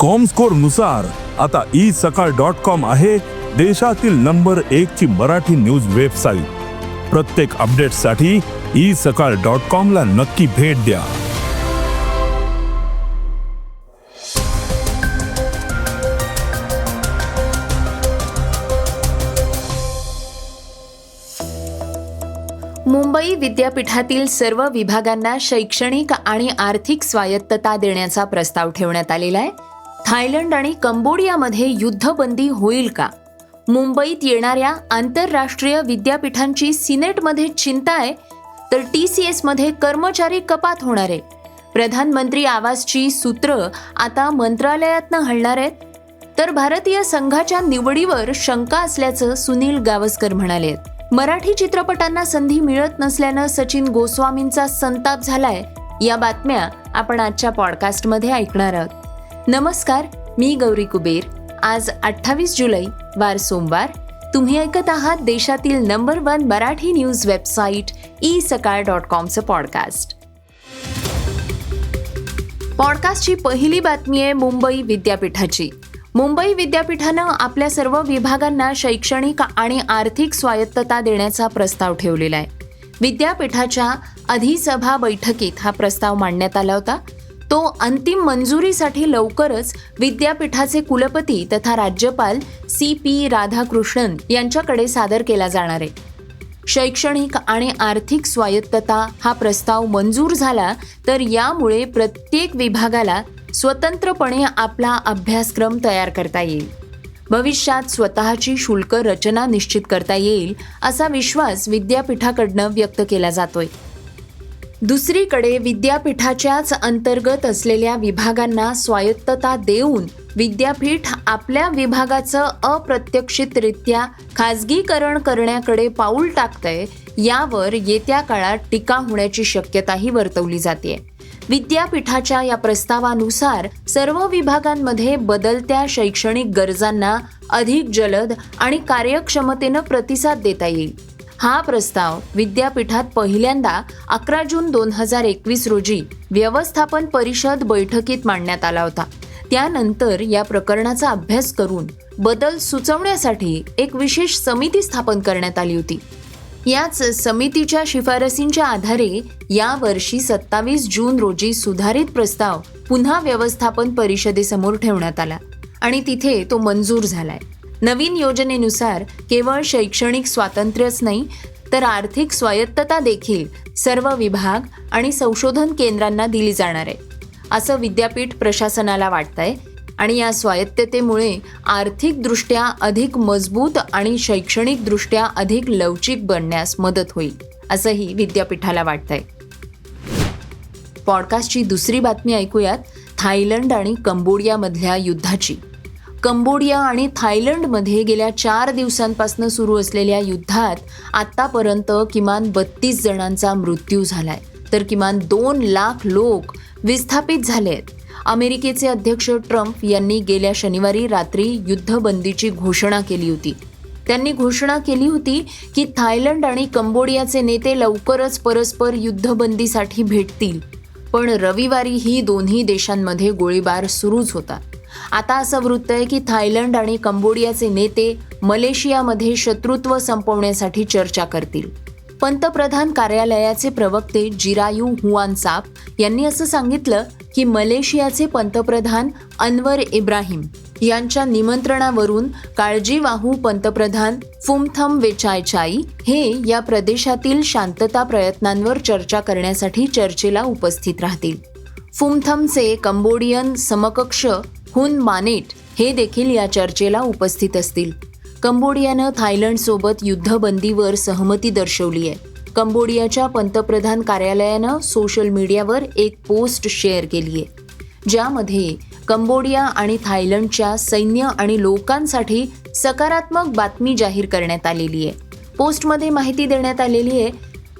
कॉमस्कोरनुसार आता E Sakal dot com आहे देशातील नंबर एक ची मराठी न्यूज वेबसाईट प्रत्येक अपडेटसाठी ई सकाळ डॉट कॉम ला नक्की भेट द्या. मुंबई विद्यापीठातील सर्व विभागांना शैक्षणिक आणि आर्थिक स्वायत्तता देण्याचा प्रस्ताव ठेवण्यात आलेला आहे. थायलंड आणि कंबोडियामध्ये युद्धबंदी होईल का? मुंबईत येणाऱ्या आंतरराष्ट्रीय विद्यापीठांची सिनेटमध्ये चिंता आहे तर टी सी एसमध्ये कर्मचारी कपात होणार आहे. प्रधानमंत्री आवासची सूत्र आता मंत्रालयातनं हलणार आहेत. तर भारतीय संघाच्या निवडीवर शंका असल्याचं सुनील गावस्कर म्हणाले मराठी चित्रपटांना संधी मिळत नसल्यानं सचिन गोस्वामींचा संताप झालाय या बातम्या आपण आजच्या पॉडकास्टमध्ये ऐकणार आहोत. नमस्कार मी गौरी कुबेर. आज अठ्ठावीस जुलै वार सोमवार. तुम्ही ऐकत आहात देशातील number one Marathi news website e Sakal dot कॉमचं podcast. पॉडकास्टची पहिली बातमी आहे मुंबई विद्यापीठाची. मुंबई विद्यापीठानं आपल्या सर्व विभागांना शैक्षणिक आणि आर्थिक स्वायत्तता देण्याचा प्रस्ताव ठेवलेला आहे. विद्यापीठाच्या अधिसभा बैठकीत हा प्रस्ताव मांडण्यात आला होता. तो अंतिम मंजुरीसाठी लवकरच विद्यापीठाचे कुलपती तथा राज्यपाल सी पी राधाकृष्णन यांच्याकडे सादर केला जाणार आहे. शैक्षणिक आणि आर्थिक स्वायत्तता हा प्रस्ताव मंजूर झाला तर यामुळे प्रत्येक विभागाला स्वतंत्रपणे आपला अभ्यासक्रम तयार करता येईल. भविष्यात स्वतःची शुल्क रचना निश्चित करता येईल असा विश्वास विद्यापीठाकडनं व्यक्त केला जातोय. दुसरीकडे विद्यापीठाच्याच अंतर्गत असलेल्या विभागांना स्वायत्तता देऊन विद्यापीठ आपल्या विभागाचं अप्रत्यक्षितरित्या खाजगीकरण करण्याकडे पाऊल टाकतंय यावर येत्या काळात टीका होण्याची शक्यताही वर्तवली जाते. विद्यापीठाच्या या प्रस्तावानुसार सर्व विभागांमध्ये बदलत्या शैक्षणिक गरजांना अधिक जलद आणि कार्यक्षमतेनं प्रतिसाद देता येईल. हा प्रस्ताव विद्यापीठात पहिल्यांदा अकरा जून दोन हजार एकवीस रोजी व्यवस्थापन परिषद बैठकीत मांडण्यात आला होता. त्यानंतर या प्रकरणाचा अभ्यास करून बदल सुचवण्यासाठी एक विशेष समिती स्थापन करण्यात आली होती. याच समितीच्या शिफारसींच्या आधारे यावर्षी सत्तावीस जून रोजी सुधारित प्रस्ताव पुन्हा व्यवस्थापन परिषदेसमोर ठेवण्यात आला आणि तिथे तो मंजूर झालाय. नवीन योजनेनुसार केवळ शैक्षणिक स्वातंत्र्यच नाही तर आर्थिक स्वायत्तता देखील सर्व विभाग आणि संशोधन केंद्रांना दिली जाणार आहे. असं विद्यापीठ प्रशासनाला वाटतंय आणि या स्वायत्ततेमुळे आर्थिकदृष्ट्या अधिक मजबूत आणि शैक्षणिकदृष्ट्या अधिक लवचिक बनण्यास मदत होईल असंही विद्यापीठाला वाटतंय. पॉडकास्टची दुसरी बातमी ऐकूयात थायलंड आणि कंबोडियामधल्या युद्धाची. कंबोडिया आणि थायलंडमध्ये गेल्या चार दिवसांपासून सुरू असलेल्या युद्धात आतापर्यंत किमान बत्तीस जणांचा मृत्यू झालाय. तर किमान दोन लाख लोक विस्थापित झाले आहेत अमेरिकेचे अध्यक्ष ट्रम्प यांनी गेल्या शनिवारी रात्री युद्धबंदीची घोषणा केली होती. त्यांनी घोषणा केली होती की थायलंड आणि कंबोडियाचे नेते लवकरच परस्पर युद्धबंदीसाठी भेटतील. पण रविवारी ही दोन्ही देशांमध्ये गोळीबार सुरूच होता. आता असं वृत्त आहे की थायलंड आणि कंबोडियाचे नेते मलेशियामध्ये शत्रुत्व संपवण्यासाठी चर्चा करतील. पंतप्रधान कार्यालयाचे प्रवक्ते जिरायू हुआनसाप यांनी असं सांगितलं की मलेशियाचे पंतप्रधान अनवर इब्राहिम यांच्या निमंत्रणावरून काळजीवाहू पंतप्रधान फुमथम वेचायचाई हे या प्रदेशातील शांतता प्रयत्नांवर चर्चा करण्यासाठी चर्चेला उपस्थित राहतील. फुमथमचे कंबोडियन समकक्ष हुन मानेट हे देखील या चर्चेला उपस्थित असतील. कंबोडियानं थायलंडसोबत युद्धबंदीवर सहमती दर्शवली आहे. कंबोडियाच्या पंतप्रधान कार्यालयानं सोशल मीडियावर एक पोस्ट शेअर केली आहे. ज्यामध्ये कंबोडिया आणि थायलंडच्या सैन्य आणि लोकांसाठी सकारात्मक बातमी जाहीर करण्यात आलेली आहे. पोस्टमध्ये माहिती देण्यात आलेली आहे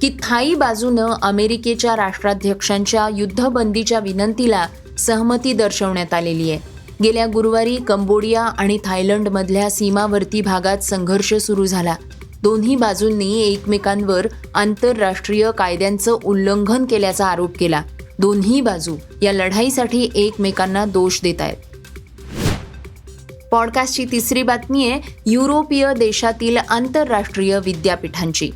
की थाई बाजूनं अमेरिकेच्या राष्ट्राध्यक्षांच्या युद्धबंदीच्या विनंतीला सहमती दर्शवण्यात आलेली आहे. गेल्या गुरुवारी कंबोडिया आणि थायलंडमधल्या सीमावर्ती भागात संघर्ष सुरू झाला. दोन्ही बाजूंनी एकमेकांवर आंतरराष्ट्रीय कायद्यांचं उल्लंघन केल्याचा आरोप केला. दोन्ही बाजू या लढाईसाठी एकमेकांना दोष देत आहेत. पॉडकास्टची तिसरी बातमी आहे युरोपीय देशातील आंतरराष्ट्रीय विद्यापीठांची.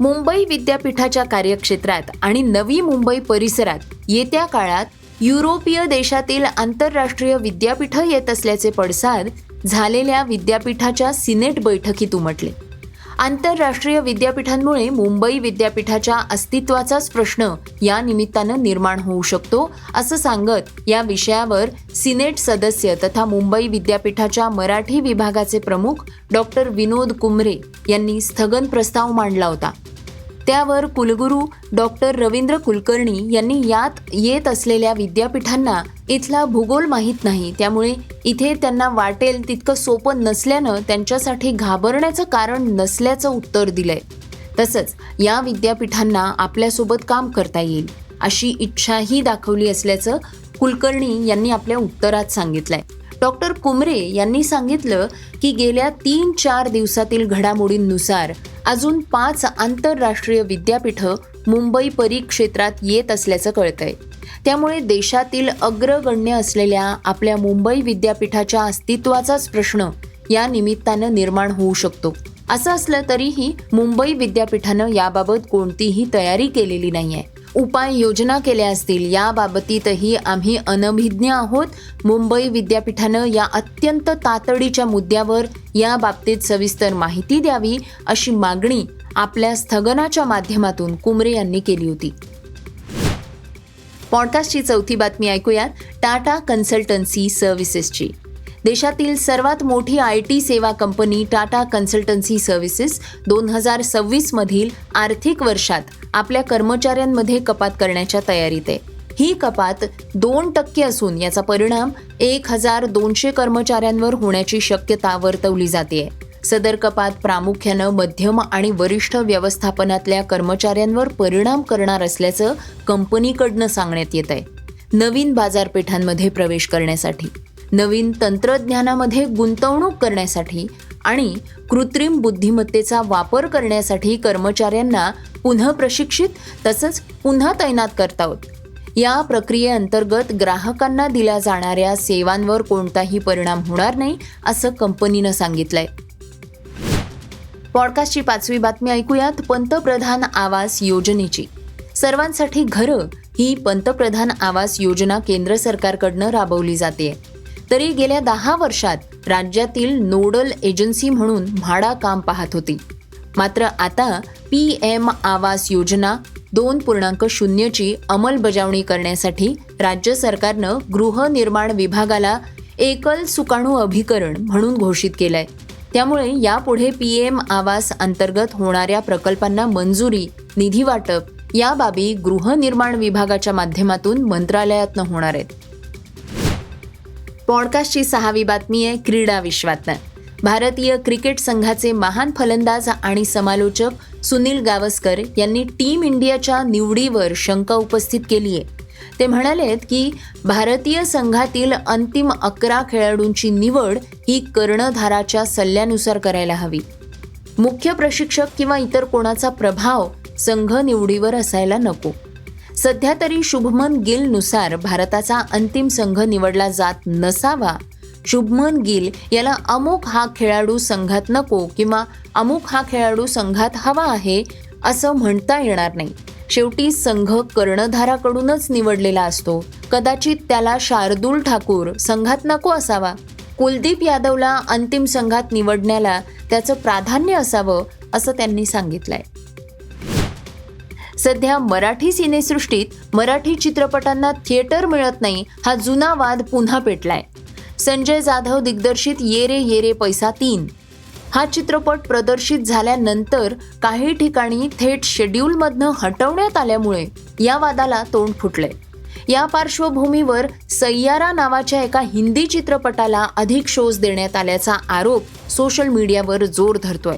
मुंबई विद्यापीठाच्या कार्यक्षेत्रात आणि नवी मुंबई परिसरात येत्या काळात युरोपीय देशातील आंतरराष्ट्रीय विद्यापीठं येत असल्याचे पडसाद झालेल्या विद्यापीठाच्या सिनेट बैठकीत उमटले. आंतरराष्ट्रीय विद्यापीठांमुळे मुंबई विद्यापीठाच्या अस्तित्वाचाच प्रश्न या निमित्तानं निर्माण होऊ शकतो असं सांगत या विषयावर सिनेट सदस्य तथा मुंबई विद्यापीठाच्या मराठी विभागाचे प्रमुख डॉक्टर विनोद कुमरे यांनी स्थगन प्रस्ताव मांडला होता. त्यावर कुलगुरू डॉक्टर रवींद्र कुलकर्णी यांनी यात येत असलेल्या विद्यापीठांना इथला भूगोल माहीत नाही. त्यामुळे इथे त्यांना वाटेल तितकं सोपं नसल्यानं त्यांच्यासाठी घाबरण्याचं कारण नसल्याचं उत्तर दिलंय. तसंच या विद्यापीठांना आपल्यासोबत काम करता येईल अशी इच्छाही दाखवली असल्याचं कुलकर्णी यांनी आपल्या उत्तरात सांगितलंय. डॉक्टर कुमरे यांनी सांगितलं की गेल्या तीन चार दिवसातील घडामोडींनुसार अजून पाच आंतरराष्ट्रीय विद्यापीठं मुंबई परिक्षेत्रात येत असल्याचं कळतंय. त्यामुळे देशातील अग्रगण्य असलेल्या आपल्या मुंबई विद्यापीठाच्या अस्तित्वाचाच प्रश्न या निमित्तानं निर्माण होऊ शकतो. असं असलं तरीही मुंबई विद्यापीठानं याबाबत कोणतीही तयारी केलेली नाही आहे योजना केल्या असतील. याबाबतीतही आम्ही अनभिज्ञ आहोत. मुंबई विद्यापीठानं या अत्यंत तातडीच्या मुद्द्यावर या बाबतीत सविस्तर माहिती द्यावी अशी मागणी आपल्या स्थगनाच्या माध्यमातून कुमरे यांनी केली होती. पॉडकास्टची चौथी बातमी ऐकूयात. टाटा कन्सल्टन्सी सर्व्हिसेसची. देशातील सर्वात मोठी आय टी सेवा कंपनी टाटा कन्सल्टन्सी सर्व्हिसेस दोन हजार सव्वीसमधील आर्थिक वर्षात आपल्या कर्मचाऱ्यांमध्ये कपात करण्याच्या तयारीत आहे. ही कपात दोन टक्के असून याचा परिणाम एक हजार दोनशे कर्मचाऱ्यांवर होण्याची शक्यता वर्तवली जाते. सदर कपात प्रामुख्यानं मध्यम आणि वरिष्ठ व्यवस्थापनातल्या कर्मचाऱ्यांवर परिणाम करणार असल्याचं कंपनीकडनं सांगण्यात येत आहे नवीन बाजारपेठांमध्ये प्रवेश करण्यासाठी. नवीन तंत्रज्ञानामध्ये गुंतवणूक करण्यासाठी आणि कृत्रिम बुद्धिमत्तेचा वापर करण्यासाठी कर्मचाऱ्यांना पुन्हा प्रशिक्षित तसंच पुन्हा तैनात करतावत या प्रक्रियेअंतर्गत ग्राहकांना दिल्या जाणाऱ्या सेवांवर कोणताही परिणाम होणार नाही असं कंपनीनं सांगितलंय. पॉडकास्टची पाचवी बातमी ऐकूयात. पंतप्रधान आवास योजनेची. सर्वांसाठी घरं ही पंतप्रधान आवास योजना केंद्र सरकारकडनं राबवली जाते तरी गेल्या दहा वर्षात राज्यातील नोडल एजन्सी म्हणून म्हाडा काम पाहत होती. मात्र आता पी एम आवास योजना दोन पूर्णांक शून्यची अंमलबजावणी करण्यासाठी राज्य सरकारनं गृहनिर्माण विभागाला एकल सुकाणू अभिकरण म्हणून घोषित केलंय. त्यामुळे यापुढे पी एम आवास अंतर्गत होणाऱ्या प्रकल्पांना मंजुरी निधी वाटप या बाबी गृहनिर्माण विभागाच्या माध्यमातून मंत्रालयातनं होणार आहेत. पॉडकास्टची सहावी बातमी आहे क्रीडा विश्वातनं. भारतीय क्रिकेट संघाचे महान फलंदाज आणि समालोचक सुनील गावस्कर यांनी टीम इंडियाच्या निवडीवर शंका उपस्थित केली आहे. ते म्हणालेत की भारतीय संघातील अंतिम अकरा खेळाडूंची निवड ही कर्णधाराच्या सल्ल्यानुसार करायला हवी. मुख्य प्रशिक्षक किंवा इतर कोणाचा प्रभाव संघ निवडीवर असायला नको. सध्या तरी शुभमन गिलनुसार भारताचा अंतिम संघ निवडला जात नसावा. शुभमन गिल याला अमुक हा खेळाडू संघात नको किंवा अमुक हा खेळाडू संघात हवा आहे असं म्हणता येणार नाही. शेवटी संघ कर्णधाराकडूनच निवडलेला असतो. कदाचित त्याला शार्दूल ठाकूर संघात नको असावा. कुलदीप यादवला अंतिम संघात निवडण्याला त्याचं प्राधान्य असावं असं त्यांनी सांगितलंय. सध्या मराठी सिनेसृष्टीत मराठी चित्रपटांना थिएटर मिळत नाही हा जुना वाद पुन्हा पेटलाय. संजय जाधव दिग्दर्शित येरे येरे पैसा तीन. हा चित्रपट प्रदर्शित झाल्यानंतर काही ठिकाणी थेट शेड्यूलमधनं हटवण्यात आल्यामुळे या वादाला तोंड फुटलंय. या पार्श्वभूमीवर सय्यारा नावाच्या एका हिंदी चित्रपटाला अधिक शोज देण्यात आल्याचा आरोप सोशल मीडियावर जोर धरतोय.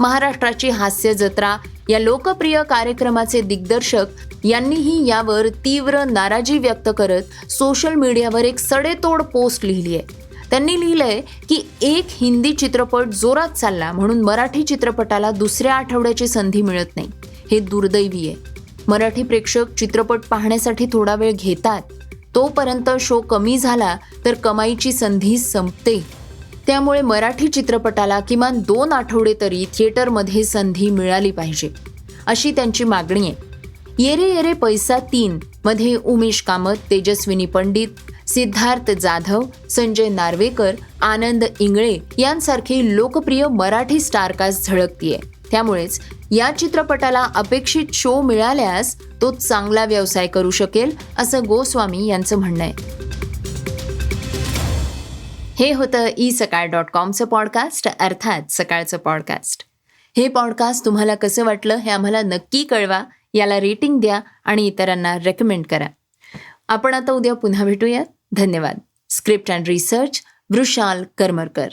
महाराष्ट्राची हास्य जत्रा या लोकप्रिय कार्यक्रमाचे दिग्दर्शक यांनीही यावर तीव्र नाराजी व्यक्त करत सोशल मीडियावर एक सडेतोड पोस्ट लिहिली आहे. त्यांनी लिहिलंय की एक हिंदी चित्रपट जोरात चालला म्हणून मराठी चित्रपटाला दुसऱ्या आठवड्याची संधी मिळत नाही. हे दुर्दैवी आहे. मराठी प्रेक्षक चित्रपट पाहण्यासाठी थोडा वेळ घेतात. तोपर्यंत शो कमी झाला तर कमाईची संधी संपते. त्यामुळे मराठी चित्रपटाला किमान दोन आठवडे तरी थिएटरमध्ये संधी मिळाली पाहिजे. अशी त्यांची मागणी आहे. येरे येरे पैसा तीन मध्ये उमेश कामत तेजस्विनी पंडित सिद्धार्थ जाधव संजय नार्वेकर आनंद इंगळे यांसारखी लोकप्रिय मराठी स्टारकास्ट झळकतीये. त्यामुळेच या चित्रपटाला अपेक्षित शो मिळाल्यास तो चांगला व्यवसाय करू शकेल असं गोस्वामी यांचं म्हणणं आहे. हे होतं ई सकाळ डॉट कॉमचं पॉडकास्ट अर्थात सकाळचं पॉडकास्ट. हे पॉडकास्ट तुम्हाला कसं वाटलं हे आम्हाला नक्की कळवा याला रेटिंग द्या आणि इतरांना रेकमेंड करा. आपण आता उद्या पुन्हा भेटूयात. धन्यवाद. Script and research Vrushal Karmarkar.